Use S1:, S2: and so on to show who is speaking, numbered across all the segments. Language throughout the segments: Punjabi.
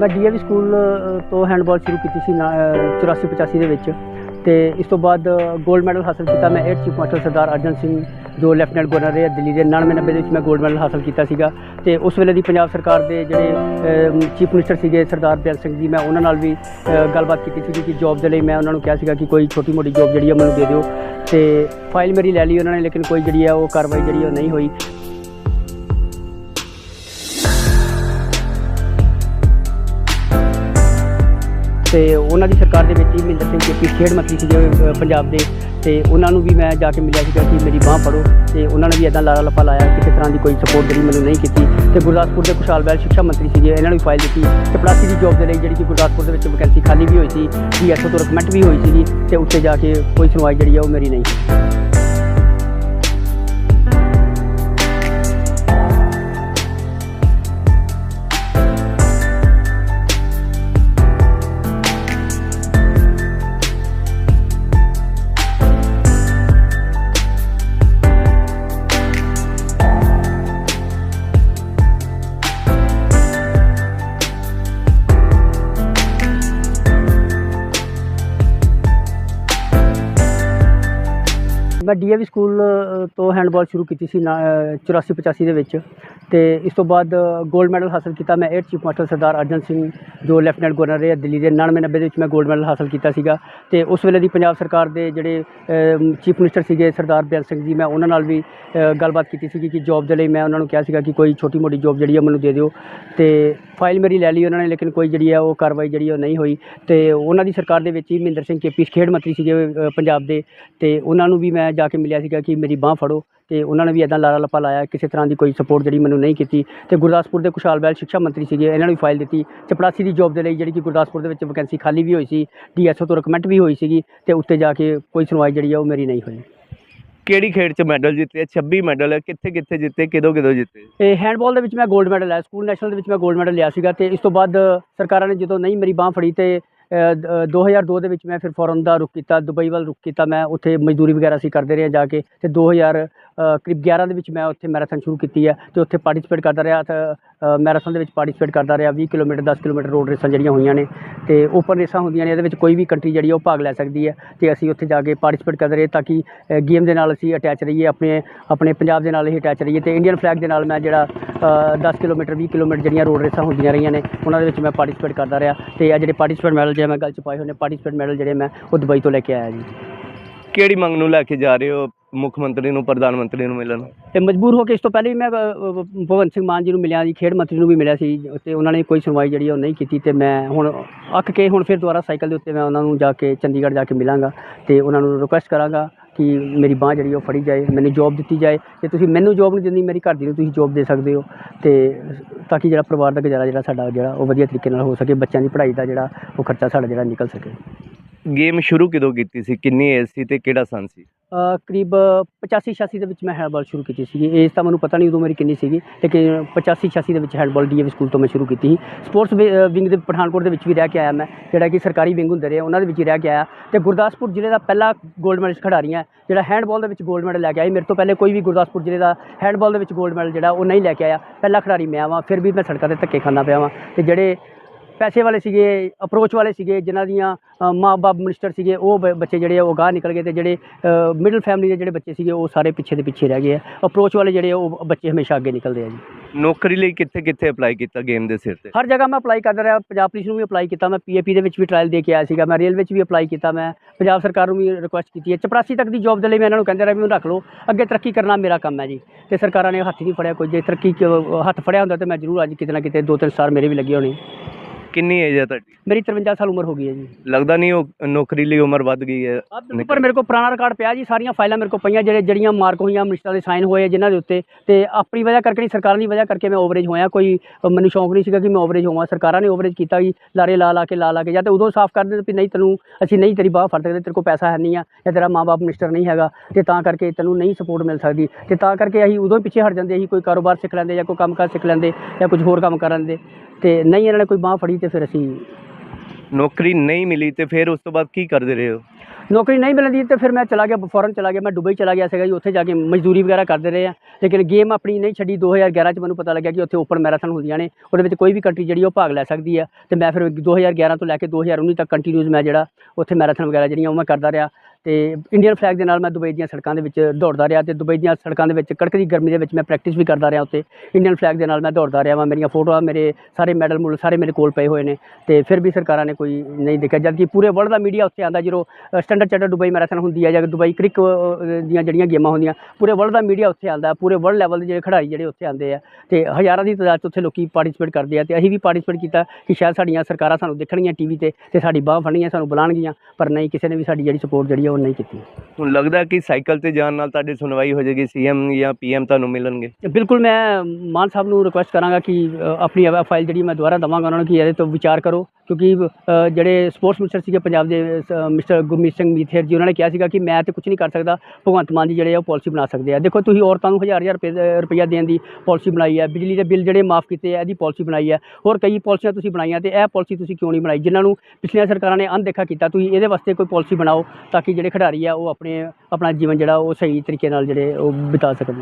S1: ਮੈਂ ਡੀਏਵੀ ਸਕੂਲ ਤੋਂ ਹੈਂਡਬਾਲ ਸ਼ੁਰੂ ਕੀਤੀ ਸੀ 84 85 ਦੇ ਵਿੱਚ। ਤੇ ਇਸ ਤੋਂ ਬਾਅਦ 골ਡ ਮੈਡਲ ਹਾਸਲ ਕੀਤਾ ਮੈਂ 8 ਚੀਫ ਮਾਸਟਰ ਸਰਦਾਰ ਅਰਜਨ ਸਿੰਘ, ਜੋ ਲੈਫਟੀਨੈਂਟ ਗਵਰਨਰ ਰਹੇ ਦਿੱਲੀ ਦੇ 99 ਦੇ ਵਿੱਚ ਮੈਂ 골ਡ ਮੈਡਲ ਹਾਸਲ ਕੀਤਾ ਸੀਗਾ। ਤੇ ਉਸ ਵੇਲੇ ਦੀ ਪੰਜਾਬ ਸਰਕਾਰ ਦੇ ਜਿਹੜੇ ਚੀਫ ਮਿਨਿਸਟਰ ਸੀਗੇ ਸਰਦਾਰ ਬਿਆਨ ਸਿੰਘ ਜੀ, ਮੈਂ ਉਹਨਾਂ ਨਾਲ ਵੀ ਗੱਲਬਾਤ ਕੀਤੀ ਸੀ ਕਿ ਜੌਬ ਦੇ ਲਈ ਮੈਂ ਉਹਨਾਂ ਨੂੰ ਕਿਹਾ ਸੀਗਾ ਕਿ ਕੋਈ ਛੋਟੀ ਮੋਟੀ ਜੌਬ ਜਿਹੜੀ ਹੈ ਮੈਨੂੰ ਦੇ ਦਿਓ। ਤੇ ਫਾਈਲ ਮੇਰੀ ਲੈ ਲਈ ਉਹਨਾਂ ਨੇ, ਲੇਕਿਨ ਕੋਈ ਜਿਹੜੀ ਹੈ ਉਹ ਕਾਰਵਾਈ ਜਿਹੜੀ ਉਹ ਨਹੀਂ ਹੋਈ। ਤੇ ਉਹਨਾਂ ਦੀ ਸਰਕਾਰ ਦੇ ਵਿੱਚ ਹੀ ਮਹਿੰਦਰ ਸਿੰਘ ਕੇਪੀ ਖੇਡ ਮੰਤਰੀ ਸੀਗੇ ਅ, ਪੰਜਾਬ ਦੇ। ਤੇ ਉਹਨਾਂ ਨੂੰ ਵੀ ਮੈਂ ਜਾ ਕੇ ਮਿਲਿਆ ਸੀਗਾ ਕਿ ਮੇਰੀ ਬਾਹ ਫੜੋ। ਤੇ ਉਹਨਾਂ ਨੇ ਵੀ ਇਦਾਂ ਲਾਰਾ ਲੱਪਾ ਲਾਇਆ ਕਿਸੇ ਤਰ੍ਹਾਂ ਦੀ ਕੋਈ ਸਪੋਰਟ ਜਿਹੜੀ ਮੈਨੂੰ ਨਹੀਂ ਕੀਤੀ। ਤੇ ਗੁਰਦਾਸਪੁਰ ਦੇ ਕੁਸ਼ਾਲ ਬੈਲ ਸਿੱਖਿਆ ਮੰਤਰੀ ਸੀਗੇ ਇਹਨਾਂ ਨੂੰ ਵੀ ਫਾਈਲ ਦਿੱਤੀ। ਚਪੜਾਸੀ ਦੀ ਜੌਬ ਦੇ ਲਈ ਜਿਹੜੀ ਕਿ ਗੁਰਦਾਸਪੁਰ ਦੇ ਵਿੱਚ ਵੈਕੈਂਸੀ ਖਾਲੀ ਵੀ ਹੋਈ ਸੀ ਡੀਐਸਓ ਤੋਂ ਰਿਕਮੈਂਡ ਵੀ ਹੋਈ ਸੀਗੀ ਤੇ ਉੱਥੇ ਜਾ ਕੇ ਕੋਈ ਸੁਣਵਾਈ ਜਿਹੜੀ ਆ ਉਹ ਮੇਰੀ ਨਹੀਂ। ਮੈਂ ਡੀਏਵੀ ਸਕੂਲ ਤੋਂ ਹੈਂਡਬਾਲ ਸ਼ੁਰੂ ਕੀਤੀ ਸੀ 84 85 ਦੇ ਵਿੱਚ। ਤੇ ਇਸ ਤੋਂ ਬਾਅਦ 골ਡ ਮੈਡਲ ਹਾਸਲ ਕੀਤਾ ਮੈਂ 8 ਚੀਫ ਮਾਰਸ਼ਲ ਸਰਦਾਰ ਅਰਜਨ ਸਿੰਘ, ਜੋ ਲੈਫਟੀਨੈਂਟ ਗਵਰਨਰ ਰਿਹਾ ਦਿੱਲੀ ਦੇ 99 90 ਦੇ ਵਿੱਚ ਮੈਂ 골ਡ ਮੈਡਲ ਹਾਸਲ ਕੀਤਾ ਸੀਗਾ। ਤੇ ਉਸ ਵੇਲੇ ਦੀ ਪੰਜਾਬ ਸਰਕਾਰ ਦੇ ਜਿਹੜੇ ਚੀਫ ਮਿਨਿਸਟਰ ਸੀਗੇ ਸਰਦਾਰ ਬਿਆਨ ਸਿੰਘ ਜੀ, ਮੈਂ ਉਹਨਾਂ ਨਾਲ ਵੀ ਗੱਲਬਾਤ ਕੀਤੀ ਸੀਗੀ ਕਿ ਜੌਬ ਦੇ ਲਈ ਮੈਂ ਉਹਨਾਂ ਨੂੰ ਕਿਹਾ ਸੀਗਾ ਕਿ ਕੋਈ ਛੋਟੀ ਮੋਟੀ ਜੌਬ ਜਿਹੜੀ ਹੈ ਮੈਨੂੰ ਦੇ ਦਿਓ। ਤੇ ਫਾਈਲ ਮੇਰੀ ਲੈ ਲਈ ਉਹਨਾਂ ਨੇ, ਲੇਕਿਨ ਕੋਈ ਜਿਹੜੀ ਹੈ ਉਹ ਕਾਰਵਾਈ ਜਿਹੜੀ ਉਹ ਨਹੀਂ ਹੋਈ। ਤੇ ਉਹਨਾਂ ਦੀ ਸਰਕਾਰ ਦੇ ਵਿੱਚ ਹੀ ਮਹਿੰਦਰ ਸਿੰਘ ਕੇਪੀ ਖੇਡ ਮੰਤਰੀ ਸੀਗੇ ਪੰਜਾਬ ਦੇ। ਤੇ ਉਹਨਾਂ ਨੂੰ ਵੀ ਮੈਂ ਜਾ ਕੇ ਮਿਲਿਆ ਸੀਗਾ ਕਿ ਮੇਰੀ ਬਾਹ ਫੜੋ ਤੇ ਉਹਨਾਂ ਨੇ ਵੀ ਇਦਾਂ ਲਾਰਾ ਲੱਪਾ ਲਾਇਆ ਕਿਸੇ ਤਰ੍ਹਾਂ ਦੀ ਕੋਈ ਸਪੋਰਟ ਜਿਹੜੀ ਮੈਨੂੰ ਨਹੀਂ ਕੀਤੀ ਤੇ ਗੁਰਦਾਸਪੁਰ ਦੇ ਕੁਸ਼ਾਲ ਬੈਲ ਸਿੱਖਿਆ ਮੰਤਰੀ ਸੀਗੇ ਇਹਨਾਂ ਨੂੰ ਵੀ ਫਾਈਲ ਦਿੱਤੀ ਚਪੜਾਸੀ ਦੀ ਜੌਬ ਦੇ ਲਈ ਜਿਹੜੀ ਕਿ ਗੁਰਦਾਸਪੁਰ ਦੇ ਵਿੱਚ ਵੈਕੈਂਸੀ ਖਾਲੀ ਵੀ ਹੋਈ ਸੀ ਡੀਐਸਓ ਤੋਂ ਰਿਕਮੈਂਡ ਵੀ ਹੋਈ ਸੀਗੀ ਤੇ ਉੱਤੇ ਜਾ ਕੇ ਕੋਈ ਸੁਣਵਾਈ ਜਿਹੜੀ ਆ ਉਹ ਮੇਰੀ ਨਹੀਂ ਹੋਈ।
S2: ਕਿਹੜੀ ਖੇਡ 'ਚ ਮੈਡਲ ਜਿੱਤੇ 26 ਮੈਡਲ ਹੈ ਕਿੱਥੇ ਕਿੱਥੇ ਜਿੱਤੇ ਕਿਦੋਂ ਕਿਦੋਂ ਜਿੱਤੇ?
S1: ਤੇ ਹੈਂਡਬਾਲ ਦੇ ਵਿੱਚ ਮੈਂ 골ਡ ਮੈਡਲ ਲਿਆ ਸਕੂਲ ਨੈਸ਼ਨਲ ਦੇ ਵਿੱਚ ਮੈਂ 골ਡ ਮੈਡਲ ਲਿਆ ਸੀਗਾ ਤੇ ਇਸ ਤੋਂ ਬਾਅਦ ਸਰਕਾਰਾਂ ਨੇ ਜਦੋਂ ਨਹੀਂ ਮੇਰੀ ਬਾਹ ਫੜੀ ਤੇ 2002 ਦੇ ਵਿੱਚ ਮੈਂ ਫਿਰ ਫੋਰਨ ਦਾ ਰੁਕ ਕੀਤਾ ਦੁਬਈ ਵੱਲ ਰੁਕ ਕੀਤਾ ਮੈਂ ਉੱਥੇ ਮਜ਼ਦੂਰੀ ਵਗੈਰਾ ਸੀ ਕਰਦੇ ਰਹੇ ਜਾ ਕੇ ਤੇ 2000 ਅ, ਕਰੀਬ 11 ਦੇ ਵਿੱਚ ਮੈਂ ਉੱਥੇ ਮੈਰਾਥਨ ਸ਼ੁਰੂ ਕੀਤੀ ਹੈ ਤੇ ਉੱਥੇ ਪਾਰਟਿਸਿਪੇਟ ਕਰਦਾ ਰਿਹਾ ਮੈਰਾਥਨ ਦੇ ਵਿੱਚ ਪਾਰਟਿਸਿਪੇਟ ਕਰਦਾ ਰਿਹਾ 20 ਕਿਲੋਮੀਟਰ 10 ਕਿਲੋਮੀਟਰ ਰੋਡ ਰੇਸਾਂ ਜਿਹੜੀਆਂ ਹੋਈਆਂ ਨੇ ਤੇ ਓਪਨ ਰੇਸਾਂ ਹੁੰਦੀਆਂ ਨੇ ਇਹਦੇ ਵਿੱਚ ਕੋਈ ਵੀ ਕੰਟਰੀ ਜਿਹੜੀ ਉਹ ਭਾਗ ਲੈ ਸਕਦੀ ਹੈ ਤੇ ਅਸੀਂ ਉੱਥੇ ਜਾ ਕੇ ਪਾਰਟਿਸਿਪੇਟ ਕਰਦੇ ਰਹੇ ਤਾਂ ਕਿ ਗੇਮ ਦੇ ਨਾਲ ਅਸੀਂ ਅਟੈਚ ਰਹੀਏ ਆਪਣੇ ਆਪਣੇ ਪੰਜਾਬ ਦੇ ਨਾਲ ਹੀ ਅਟੈਚ ਰਹੀਏ ਤੇ ਇੰਡੀਅਨ ਫਲੈਗ ਦੇ ਨਾਲ ਮੈਂ ਜਿਹੜਾ ਅ, 10 ਕਿਲੋਮੀਟਰ 20 ਕਿਲੋਮੀਟਰ ਜਿਹੜੀਆਂ ਰੋਡ ਰੇਸਾਂ ਹੁੰਦੀਆਂ ਰਹੀਆਂ ਨੇ ਉਹਨਾਂ ਦੇ ਵਿੱਚ ਮੈਂ ਪਾਰਟਿਸਿਪੇਟ ਕਰਦਾ ਰਿਹਾ ਤੇ ਆ ਜਿਹੜੇ ਪਾਰਟਿਸਿਪੇਟ ਮੈਡਲ ਜਿਹੜੇ ਮੈਂ ਗੱਲ ਚ ਪਾਏ ਹੋਏ ਨੇ ਪਾਰਟਿਸਿਪੇਟ ਮੈਡਲ ਜਿਹੜੇ ਮੈਂ ਉਹ ਦੁਬਈ ਤੋਂ ਲੈ ਕੇ ਆਇਆ ਜੀ।
S2: ਕਿਹੜੀ ਮੰਗ ਨੂੰ ਲੈ ਕੇ ਜਾ ਰਹੇ ਹੋ ਮੁੱਖ ਮੰਤਰੀ ਨੂੰ ਪ੍ਰਧਾਨ ਮੰਤਰੀ ਨੂੰ ਮਿਲਣ।
S1: ਤੇ ਮਜਬੂਰ ਹੋ ਕੇ ਇਸ ਤੋਂ ਪਹਿਲੇ ਵੀ ਮੈਂ ਅ, ਅ, ਭਗਵੰਤ ਸਿੰਘ ਮਾਨ ਜੀ ਨੂੰ ਮਿਲਿਆ ਜੀ ਖੇਡ ਮੰਤਰੀ ਨੂੰ ਵੀ ਮਿਲਿਆ ਸੀ ਤੇ ਉਹਨਾਂ ਨੇ ਕੋਈ ਸੁਣਵਾਈ ਜਿਹੜੀ ਉਹ ਨਹੀਂ ਕੀਤੀ ਤੇ ਮੈਂ ਹੁਣ ਅੱਕ ਕੇ ਹੁਣ ਫਿਰ ਦੁਬਾਰਾ ਸਾਈਕਲ ਦੇ ਉੱਤੇ ਮੈਂ ਉਹਨਾਂ ਨੂੰ ਜਾ ਕੇ ਚੰਡੀਗੜ੍ਹ ਜਾ ਕੇ ਮਿਲਾਂਗਾ ਤੇ ਉਹਨਾਂ ਨੂੰ ਰਿਕੁਐਸਟ ਕਰਾਂਗਾ ਕਿ ਮੇਰੀ ਬਾਹ ਜਿਹੜੀ ਉਹ ਫੜੀ ਜਾਏ ਮੈਨੂੰ ਜੌਬ ਦਿੱਤੀ ਜਾਏ ਜੇ ਤੁਸੀਂ ਮੈਨੂੰ ਜੌਬ ਨਹੀਂ ਦਿੰਦੀ ਮੇਰੀ ਘਰ ਦੀ ਨੂੰ ਤੁਸੀਂ ਜੌਬ ਦੇ ਸਕਦੇ ਹੋ ਤੇ ਤਾਂ ਕਿ ਜਿਹੜਾ ਪਰਿਵਾਰ ਦਾ ਗੁਜ਼ਾਰਾ ਜਿਹੜਾ ਸਾਡਾ ਜਿਹੜਾ ਉਹ ਵਧੀਆ ਤਰੀਕੇ ਨਾਲ ਹੋ ਸਕੇ ਬੱਚਿਆਂ ਦੀ ਪੜ੍ਹਾਈ ਦਾ ਜਿਹੜਾ ਉਹ ਖਰਚਾ ਸਾਡਾ ਜਿਹੜਾ ਨਿਕਲ ਸਕੇ।
S2: ਗੇਮ ਸ਼ੁਰੂ ਕਿਦੋਂ ਕੀਤੀ ਸੀ? ਕਿੰਨੀ ਏਜ ਸੀ ਤੇ ਕਿਹੜਾ ਸਨ ਸੀ?
S1: ਅ, ਕਰੀਬ 85 86 ਦੇ ਵਿੱਚ ਮੈਂ ਹੈਂਡਬਾਲ ਸ਼ੁਰੂ ਕੀਤੀ ਸੀਗੀ। ਏਜ ਤਾਂ ਮੈਨੂੰ ਪਤਾ ਨਹੀਂ ਉਦੋਂ ਮੇਰੀ ਕਿੰਨੀ ਸੀਗੀ ਲੇਕਿਨ 85 86 ਦੇ ਵਿੱਚ ਹੈਂਡਬਾਲ ਡੀਏਵੀ ਸਕੂਲ ਤੋਂ ਮੈਂ ਸ਼ੁਰੂ ਕੀਤੀ ਸੀ। ਸਪੋਰਟਸ ਵਿੰਗ ਦੇ ਪਠਾਨਕੋਟ ਦੇ ਵਿੱਚ ਵੀ ਰਹਿ ਕੇ ਆਇਆ ਮੈਂ ਜਿਹੜਾ ਕਿ ਸਰਕਾਰੀ ਵਿੰਗ ਹੁੰਦੇ ਰਹੇ ਉਹਨਾਂ ਦੇ ਵਿੱਚ ਹੀ ਰਹਿ ਕੇ ਆਇਆ। ਤੇ ਗੁਰਦਾਸਪੁਰ ਜ਼ਿਲ੍ਹੇ ਦਾ ਪਹਿਲਾ 골ਡ ਮੈਡਲ ਖਿਡਾਰੀ ਹੈ ਜਿਹੜਾ ਹੈਂਡਬਾਲ ਦੇ ਵਿੱਚ 골ਡ ਮੈਡਲ ਲੈ ਕੇ ਆਇਆ। ਮੇਰੇ ਤੋਂ ਪਹਿਲੇ ਕੋਈ ਵੀ ਗੁਰਦਾਸਪੁਰ ਜ਼ਿਲ੍ਹੇ ਦਾ ਹੈਂਡਬਾਲ ਦੇ ਵਿੱਚ 골ਡ ਮੈਡਲ ਜਿਹੜਾ ਉਹ ਨਹੀਂ ਲੈ ਕੇ ਆਇਆ। ਪਹਿਲਾ ਖਿਡਾਰੀ ਮੈਂ ਆਵਾਂ ਫਿਰ ਵੀ ਮੈਂ ਸੜਕਾਂ ਤੇ ਧੱਕੇ ਖਾਂਦਾ ਪਿਆ ਵਾਂ ਤੇ ਜਿਹੜੇ ਪੈਸੇ ਵਾਲੇ ਸੀਗੇ ਅਪਰੋਚ ਵਾਲੇ ਸੀਗੇ ਜਿਨ੍ਹਾਂ ਦੀਆਂ ਅ, ਮਾਂ-ਬਾਪ ਮਿਨਿਸਟਰ ਸੀਗੇ ਉਹ ਬੱਚੇ ਜਿਹੜੇ ਆ ਉਹ ਗਾਹ ਨਿਕਲ ਗਏ ਤੇ ਜਿਹੜੇ ਮਿਡਲ ਫੈਮਿਲੀ ਦੇ ਜਿਹੜੇ ਬੱਚੇ ਸੀਗੇ ਉਹ ਸਾਰੇ ਪਿੱਛੇ ਦੇ ਪਿੱਛੇ ਰਹਿ ਗਏ ਆ। ਅਪਰੋਚ ਵਾਲੇ ਜਿਹੜੇ ਉਹ ਬੱਚੇ ਹਮੇਸ਼ਾ ਅੱਗੇ ਨਿਕਲਦੇ ਆ ਜੀ।
S2: ਨੌਕਰੀ ਲਈ ਕਿੱਥੇ ਕਿੱਥੇ ਅਪਲਾਈ ਕੀਤਾ ਗੇਮ ਦੇ ਸਿਰ ਤੇ?
S1: ਹਰ ਜਗ੍ਹਾ ਮੈਂ ਅਪਲਾਈ ਕਰਦਾ ਰਿਹਾ ਪੰਜਾਬ ਪੁਲਿਸ ਨੂੰ ਵੀ ਅਪਲਾਈ ਕੀਤਾ ਮੈਂ ਪੀਏਪੀ ਦੇ ਵਿੱਚ ਵੀ ਟ੍ਰਾਇਲ ਦੇ ਕੇ ਆਇਆ ਸੀਗਾ ਮੈਂ ਰੇਲ ਵਿੱਚ ਵੀ ਅਪਲਾਈ ਕੀਤਾ ਮੈਂ ਪੰਜਾਬ ਸਰਕਾਰ ਨੂੰ ਵੀ ਰਿਕੁਐਸਟ ਕੀਤੀ ਹੈ। ਚਪੜਾਸੀ ਤੱਕ ਦੀ ਜੌਬ ਦੇ ਲਈ ਮੈਂ ਇਹਨਾਂ ਨੂੰ ਕਹਿੰਦਾ ਰਿਹਾ ਵੀ ਮੈਨੂੰ ਰੱਖ ਲਓ ਅੱਗੇ ਤਰੱਕੀ ਕਰਨਾ ਮੇਰਾ ਕੰਮ ਹੈ ਜੀ। ਤੇ ਸਰਕਾਰਾਂ ਨੇ ਹੱਥ ਨਹੀਂ ਫੜਿਆ ਕੋਈ ਜੇ ਤਰੱਕੀ ਹੱਥ ਫੜਿਆ ਹੁੰਦਾ ਤੇ ਮੈਂ ਜ਼ਰੂਰ ਅੱਜ ਕਿਤੇ ਨਾ ਕਿਤੇ ਦੋ ਤਿੰਨ ਸਟਾਰ ਮੇਰੇ ਵੀ ਲੱਗੇ ਹੋਣੇ।
S2: ਕਿੰਨੀ ਏਜ ਹੈ ਤੁਹਾਡੀ?
S1: ਮੇਰੀ 53 ਸਾਲ ਉਮਰ ਹੋ ਗਈ ਹੈ ਜੀ।
S2: ਲੱਗਦਾ ਨਹੀਂ ਉਹ ਨੌਕਰੀ ਲਈ ਉਮਰ ਵੱਧ ਗਈ ਹੈ?
S1: ਪਰ ਮੇਰੇ ਕੋਲ ਪੁਰਾਣਾ ਰਿਕਾਰਡ ਪਿਆ ਜੀ ਸਾਰੀਆਂ ਫਾਈਲਾਂ ਮੇਰੇ ਕੋਲ ਪਈਆਂ ਜਿਹੜੇ ਜਿਹੜੀਆਂ ਮਾਰਕ ਹੋਈਆਂ ਮਿਨਿਸਟਰਾਂ ਦੇ ਸਾਈਨ ਹੋਏ ਜਿਨ੍ਹਾਂ ਦੇ ਉੱਤੇ। ਤੇ ਆਪਣੀ ਵਜ੍ਹਾ ਕਰਕੇ ਨਹੀਂ ਸਰਕਾਰਾਂ ਦੀ ਵਜ੍ਹਾ ਕਰਕੇ ਮੈਂ ਓਵਰੇਜ ਹੋਇਆ। ਕੋਈ ਮੈਨੂੰ ਸ਼ੌਂਕ ਨਹੀਂ ਸੀਗਾ ਕਿ ਮੈਂ ਓਵਰੇਜ ਹੋਵਾਂ। ਸਰਕਾਰਾਂ ਨੇ ਓਵਰੇਜ ਕੀਤਾ ਜੀ ਲਾਰੇ ਲਾ ਲਾ ਕੇ ਲਾ ਲਾ ਕੇ ਜਾਂ ਤੇ ਉਦੋਂ ਸਾਫ਼ ਕਰ ਦਿੰਦੇ ਵੀ ਨਹੀਂ ਤੈਨੂੰ ਅਸੀਂ ਨਹੀਂ ਤੇਰੀ ਬਾਹ ਫੜ ਸਕਦੇ ਤੇਰੇ ਕੋਲ ਪੈਸਾ ਹੈ ਨਹੀਂ ਆ ਜਾਂ ਤੇਰਾ ਮਾਂ-ਬਾਪ ਮਿਨਿਸਟਰ ਨਹੀਂ ਹੈਗਾ ਤੇ ਤਾਂ ਕਰਕੇ ਤੈਨੂੰ ਨਹੀਂ ਸਪੋਰਟ ਮਿਲ ਸਕਦੀ। ਤੇ ਤਾਂ ਕਰਕੇ ਅਸੀਂ ਉਦੋਂ ਪਿੱਛੇ ਹਟ ਜਾਂਦੇ ਅਸੀਂ ਕੋਈ ਕਾਰੋਬਾਰ ਸਿੱਖ ਲੈਂਦੇ ਜਾਂ ਕੋਈ ਕੰਮਕਾਜ ਸਿੱਖ ਲੈਂਦੇ ਜਾਂ ਕੁਝ ਹੋਰ ਕੰਮ ਕਰ ਲੈਂਦੇ। ਤੇ ਨਹੀਂ ਇਹਨਾਂ ਨੇ ਕੋਈ ਬਾਹ ਫੜੀ ਤੇ ਫਿਰ ਅਸੀਂ
S2: ਨੌਕਰੀ ਨਹੀਂ ਮਿਲੀ ਤੇ ਫਿਰ ਉਸ ਤੋਂ ਬਾਅਦ ਕੀ ਕਰਦੇ ਰਹੇ ਹੋ?
S1: ਨੌਕਰੀ ਨਹੀਂ ਮਿਲਦੀ ਤੇ ਫਿਰ ਮੈਂ ਚਲਾ ਗਿਆ ਫੌਰਨ ਚਲਾ ਗਿਆ ਮੈਂ ਦੁਬਈ ਚਲਾ ਗਿਆ ਸੀਗਾ ਜੀ ਉੱਥੇ ਜਾ ਕੇ ਮਜ਼ਦੂਰੀ ਵਗੈਰਾ ਕਰਦੇ ਰਹੇ ਆ। ਲੇਕਿਨ ਗੇਮ ਆਪਣੀ ਨਹੀਂ ਛੱਡੀ 2011 ਚ ਮੈਨੂੰ ਪਤਾ ਲੱਗਿਆ ਕਿ ਉੱਥੇ ਓਪਨ ਮੈਰਾਥਨ ਹੁੰਦੀਆਂ ਨੇ ਉਹਦੇ ਵਿੱਚ ਕੋਈ ਵੀ ਕੰਟਰੀ ਜਿਹੜੀ ਉਹ ਭਾਗ ਲੈ ਸਕਦੀ ਆ। ਤੇ ਮੈਂ ਫਿਰ 2011 ਤੋਂ ਲੈ ਕੇ 2019 ਤੱਕ ਕੰਟੀਨਿਊਸ ਮੈਂ ਜਿਹੜਾ ਉੱਥੇ ਮੈਰਾਥਨ ਵਗੈਰਾ ਜਿਹੜੀਆਂ ਉਹ ਮੈਂ ਕਰਦਾ ਰਿਹਾ। ਤੇ ਇੰਡੀਅਨ ਫਲੈਗ ਦੇ ਨਾਲ ਮੈਂ ਦੁਬਈ ਦੀਆਂ ਸੜਕਾਂ ਦੇ ਵਿੱਚ ਦੌੜਦਾ ਰਿਹਾ ਤੇ ਦੁਬਈ ਦੀਆਂ ਸੜਕਾਂ ਦੇ ਵਿੱਚ ਕੜਕਦੀ ਗਰਮੀ ਦੇ ਵਿੱਚ ਮੈਂ ਪ੍ਰੈਕਟਿਸ ਵੀ ਕਰਦਾ ਰਿਹਾ ਉੱਤੇ ਇੰਡੀਅਨ ਫਲੈਗ ਦੇ ਨਾਲ ਮੈਂ ਦੌੜਦਾ ਰਿਹਾ ਵਾਂ, ਮੇਰੀਆਂ ਫੋਟੋਆਂ, ਮੇਰੇ ਸਾਰੇ ਮੈਡਲ ਮੁੱਲ ਸਾਰੇ ਮੇਰੇ ਕੋਲ ਪਏ ਹੋਏ ਨੇ ਤੇ ਫਿਰ ਵੀ ਸਰਕਾਰਾਂ ਨੇ ਕੋਈ ਨਹੀਂ ਦੇਖਿਆ। ਜਦ ਕਿ ਪੂਰੇ ਵਰਲਡ ਦਾ ਮੀਡੀਆ ਉੱਥੇ ਆਂਦਾ ਜਦੋਂ ਸਟੈਂਡਰਡ ਚਾਰਟਰ ਦੁਬਈ ਮੈਰਾਥਨ ਹੁੰਦੀ ਹੈ ਜਾਂ ਦੁਬਈ ਕ੍ਰਿਕ ਦੀਆਂ ਜਿਹੜੀਆਂ ਗੇਮਾਂ ਹੁੰਦੀਆਂ, ਪੂਰੇ ਵਰਲਡ ਦਾ ਮੀਡੀਆ ਉੱਥੇ ਆਂਦਾ ਪੂਰੇ ਵਰਲਡ ਲੈਵਲ ਦੇ ਜਿਹੜੇ ਖਿਡਾਰੀ ਜਿਹੜੇ ਉੱਥੇ ਆਂਦੇ ਆ ਤੇ ਹਜ਼ਾਰਾਂ ਦੀ ਤਾਦਾਦ 'ਚ ਉੱਥੇ ਲੋਕੀ ਪਾਰਟਿਸਿਪੇਟ ਕਰਦੇ ਆ ਤੇ ਅਸੀਂ ਵੀ ਪਾਰਟਿਸਿਪੇਟ ਕੀਤਾ ਕਿ ਸ਼ਾਇਦ ਸਾਡੀਆਂ ਸਰਕਾਰਾਂ ਸਾਨੂੰ ਦੇਖਣਗੀਆਂ ਟੀਵੀ ਤੇ ਤੇ ਸਾਡੀ ਬਾਹ ਫੜਨੀਆਂ, ਸਾਨੂੰ ਬੁਲਾਉਣਗੀਆਂ, ਪਰ ਨਹੀਂ, ਕਿਸੇ ਨੇ ਵੀ ਸਾਡੀ ਜਿਹੜੀ ਸਪੋਰਟ ਜਿਹੜੀ ਆ ਉਹ ਨਹੀਂ ਕੀਤੀ।
S2: ਹੁਣ ਲੱਗਦਾ ਕਿ ਸਾਈਕਲ ਤੇ ਜਾਣ ਨਾਲ ਤੁਹਾਡੀ ਸੁਣਵਾਈ ਹੋ ਜਾਏਗੀ ਸੀਐਮ ਜਾਂ ਪੀਐਮ ਤੁਹਾਨੂੰ ਮਿਲਣਗੇ?
S1: ਬਿਲਕੁਲ ਮੈਂ ਮਾਨ ਸਾਹਿਬ ਨੂੰ ਰਿਕੁਐਸਟ ਕਰਾਂਗਾ ਕਿ ਅ, ਆਪਣੀ ਫਾਈਲ ਜਿਹੜੀ ਮੈਂ ਦੁਬਾਰਾ ਦਵਾਂਗਾ ਉਹਨਾਂ ਨੂੰ ਕਿ ਇਹਦੇ ਤੋਂ ਵਿਚਾਰ ਕਰੋ। ਕਿਉਂਕਿ ਜਿਹੜੇ ਸਪੋਰਟਸ ਮਿਨਿਸਟਰ ਸੀਗੇ ਪੰਜਾਬ ਦੇ ਮਿਸਟਰ ਗੁਰਮੀਤ ਸਿੰਘ ਮੀਥੇਰ ਜੀ ਉਹਨਾਂ ਨੇ ਕਿਹਾ ਸੀਗਾ ਕਿ ਮੈਂ ਤੇ ਕੁਝ ਨਹੀਂ ਕਰ ਸਕਦਾ ਭਗਵੰਤ ਮਾਨ ਜੀ ਜਿਹੜੇ ਆ ਉਹ ਪਾਲਿਸੀ ਬਣਾ ਸਕਦੇ ਆ। ਦੇਖੋ ਤੁਸੀਂ ਔਰਤਾਂ ਨੂੰ ਹਜ਼ਾਰ ਹਜ਼ਾਰ ਰੁਪਏ ਰੁਪਈਆ ਦੇਣ ਦੀ ਪਾਲਿਸੀ ਬਣਾਈ ਹੈ ਬਿਜਲੀ ਦੇ ਬਿੱਲ ਜਿਹੜੇ ਮਾਫ ਕੀਤੇ ਆ ਇਹਦੀ ਪਾਲਿਸੀ ਬਣਾਈ ਹੈ। ਹੋਰ ਕਈ ਪਾਲਿਸੀਆਂ ਤੁਸੀਂ ਬਣਾਈਆਂ ਤੇ ਇਹ ਪਾਲਿਸੀ ਤੁਸੀਂ ਕਿਉਂ ਨਹੀਂ ਬਣਾਈ? ਜਿਨ੍ਹਾਂ ਨੂੰ ਪਿਛਲੀਆਂ ਸਰਕਾਰਾਂ ਨੇ ਅਣਦੇਖਾ ਕੀਤਾ ਤੁਸੀਂ ਇਹਦੇ ਵਾਸਤੇ ਕੋਈ ਪਾਲਿਸੀ ਬਣਾਓ ਤਾਂ ਕਿ ਜਿਹੜੇ ਖਿਡਾਰੀ ਆ ਉਹ ਆਪਣੇ ਆਪਣਾ ਜੀਵਨ ਜਿਹੜਾ ਉਹ ਸਹੀ ਤਰੀਕੇ ਨਾਲ ਜਿਹੜੇ ਉਹ ਬਿਤਾ ਸਕਣ।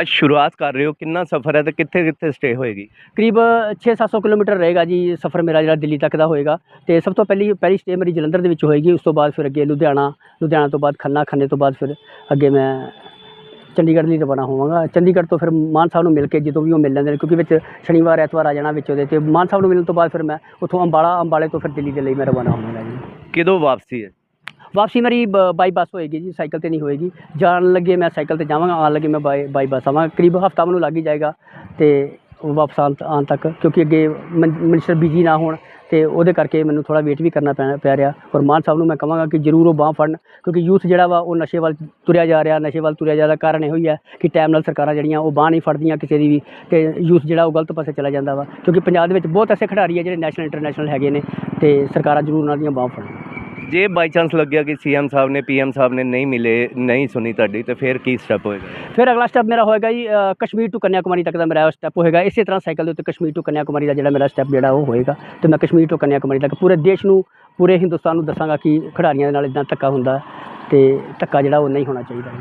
S2: ਅੱਜ ਸ਼ੁਰੂਆਤ ਕਰ ਰਹੇ ਹੋ ਕਿੰਨਾ ਸਫ਼ਰ ਹੈ ਤੇ ਕਿੱਥੇ ਕਿੱਥੇ ਸਟੇ ਹੋਏਗੀ?
S1: ਕਰੀਬ 6-700 ਕਿਲੋਮੀਟਰ ਰਹੇਗਾ ਜੀ ਸਫ਼ਰ ਮੇਰਾ ਜਿਹੜਾ ਦਿੱਲੀ ਤੱਕ ਦਾ ਹੋਏਗਾ। ਤੇ ਸਭ ਤੋਂ ਪਹਿਲੀ ਪਹਿਲੀ ਸਟੇ ਮੇਰੀ ਜਲੰਧਰ ਦੇ ਵਿੱਚ ਹੋਏਗੀ। ਉਸ ਤੋਂ ਬਾਅਦ ਫਿਰ ਅੱਗੇ ਲੁਧਿਆਣਾ ਲੁਧਿਆਣਾ ਤੋਂ ਬਾਅਦ ਖੰਨਾ ਖੰਨੇ ਤੋਂ ਬਾਅਦ ਫਿਰ ਅੱਗੇ ਮੈਂ ਚੰਡੀਗੜ੍ਹ ਲਈ ਰਵਾਨਾ ਹੋਵਾਂਗਾ। ਚੰਡੀਗੜ੍ਹ ਤੋਂ ਫਿਰ ਮਾਨ ਸਾਹਿਬ ਨੂੰ ਮਿਲ ਕੇ ਜਦੋਂ ਵੀ ਉਹ ਮਿਲ ਲੈਂਦੇ ਨੇ ਕਿਉਂਕਿ ਵਿੱਚ ਸ਼ਨੀਵਾਰ ਐਤਵਾਰ ਆ ਜਾਣਾ ਵਿੱਚ ਉਹਦੇ ਤੇ। ਮਾਨ ਸਾਹਿਬ ਨੂੰ ਮਿਲਣ ਤੋਂ ਬਾਅਦ ਫਿਰ ਮੈਂ ਉੱਥੋਂ ਅੰਬਾਲਾ ਅੰਬਾਲੇ ਤੋਂ ਫਿਰ ਦਿੱਲੀ ਦੇ ਲਈ ਮੈਂ ਰਵਾਨਾ ਹੋਵਾਂਗਾ ਜੀ।
S2: ਕਦੋਂ ਵਾਪਸੀ ਹੈ?
S1: ਵਾਪਸੀ ਮੇਰੀ ਬਾਈ ਬੱਸ ਹੋਏਗੀ ਜੀ ਸਾਈਕਲ ਤੇ ਨਹੀਂ ਹੋਏਗੀ। ਜਾਣ ਲੱਗੇ ਮੈਂ ਸਾਈਕਲ ਤੇ ਜਾਵਾਂਗਾ ਆਉਣ ਲੱਗੇ ਮੈਂ ਬਾਈ ਬਾਈ ਬੱਸ ਆਵਾਂਗਾ। ਕਰੀਬ ਹਫਤਾ ਮੈਨੂੰ ਲੱਗ ਹੀ ਜਾਏਗਾ ਤੇ ਵਾਪਸ ਆਉਣ ਤੱਕ ਕਿਉਂਕਿ ਅੱਗੇ ਮਿਨਿਸਟਰ ਬਿਜ਼ੀ ਨਾ ਹੋਣ। ਤੇ ਉਹਦੇ ਕਰਕੇ ਮੈਨੂੰ ਥੋੜਾ ਵੇਟ ਵੀ ਕਰਨਾ ਪੈ ਪੈ ਰਿਹਾ। ਔਰ ਮਾਨ ਸਾਹਿਬ ਨੂੰ ਮੈਂ ਕਹਾਂਗਾ ਕਿ ਜ਼ਰੂਰ ਉਹ ਬਾਂਹ ਫੜਨ, ਕਿਉਂਕਿ ਯੂਥ ਜਿਹੜਾ ਵਾ, ਉਹ ਨਸ਼ੇ ਵੱਲ ਤੁਰਿਆ ਜਾ ਰਿਹਾ, ਨਸ਼ੇ ਵੱਲ ਤੁਰਿਆ ਜਾ ਰਿਹਾ ਕਾਰਨ ਇਹੋ ਹੀ ਹੈ ਕਿ ਟਾਈਮ ਨਾਲ ਸਰਕਾਰਾਂ ਜਿਹੜੀਆਂ, ਉਹ ਬਾਂਹ ਨਹੀਂ ਫੜਦੀਆਂ ਕਿਸੇ ਦੀ ਵੀ ਤੇ ਯੂਥ ਜਿਹੜਾ, ਉਹ ਗਲਤ ਪਾਸੇ ਚਲਾ ਜਾਂਦਾ ਵਾ। ਕਿਉਂਕਿ ਪੰਜਾਬ ਦੇ ਵਿੱਚ ਬਹੁਤ ਐਸੇ ਖਿਡਾਰੀ ਆ ਜਿਹੜੇ ਨੈਸ਼ਨਲ ਇੰਟਰਨੈਸ਼ਨਲ ਹੈਗੇ ਨੇ ਤੇ ਸਰਕਾਰਾਂ ਜ਼ਰੂਰ ਉਹਨਾਂ ਦੀਆਂ ਬਾਂਹ ਫੜਨ।
S2: ਜੇ ਬਾਈ ਚਾਂਸ ਲੱਗਿਆ ਕਿ ਸੀਐਮ ਸਾਹਿਬ ਨੇ ਪੀਐਮ ਸਾਹਿਬ ਨੇ ਨਹੀਂ ਮਿਲੇ ਨਹੀਂ ਸੁਣੀ ਤੁਹਾਡੀ ਤੇ ਫਿਰ ਕੀ ਸਟੈਪ ਹੋਏਗਾ?
S1: ਫਿਰ ਅਗਲਾ ਸਟੈਪ ਮੇਰਾ ਹੋਏਗਾ ਜੀ ਅ, ਕਸ਼ਮੀਰ ਟੂ ਕੰਨਿਆ ਕੁਮਾਰੀ ਤੱਕ ਦਾ ਮੇਰਾ ਸਟੈਪ ਹੋਏਗਾ। ਇਸੇ ਤਰ੍ਹਾਂ ਸਾਈਕਲ ਦੇ ਉੱਤੇ ਕਸ਼ਮੀਰ ਟੂ ਕੰਨਿਆ ਕੁਮਾਰੀ ਦਾ ਜਿਹੜਾ ਮੇਰਾ ਸਟੈਪ ਜਿਹੜਾ ਉਹ ਹੋਏਗਾ ਤੇ ਮੈਂ ਕਸ਼ਮੀਰ ਟੂ ਕੰਨਿਆ ਕੁਮਾਰੀ ਤੱਕ ਪੂਰੇ ਦੇਸ਼ ਨੂੰ ਪੂਰੇ ਹਿੰਦੁਸਤਾਨ ਨੂੰ ਦੱਸਾਂਗਾ ਕਿ ਖਿਡਾਰੀਆਂ ਦੇ ਨਾਲ ਇਦਾਂ ਧੱਕਾ ਹੁੰਦਾ ਤੇ ਧੱਕਾ ਜਿਹੜਾ ਉਹ ਨਹੀਂ ਹੋਣਾ ਚਾਹੀਦਾ।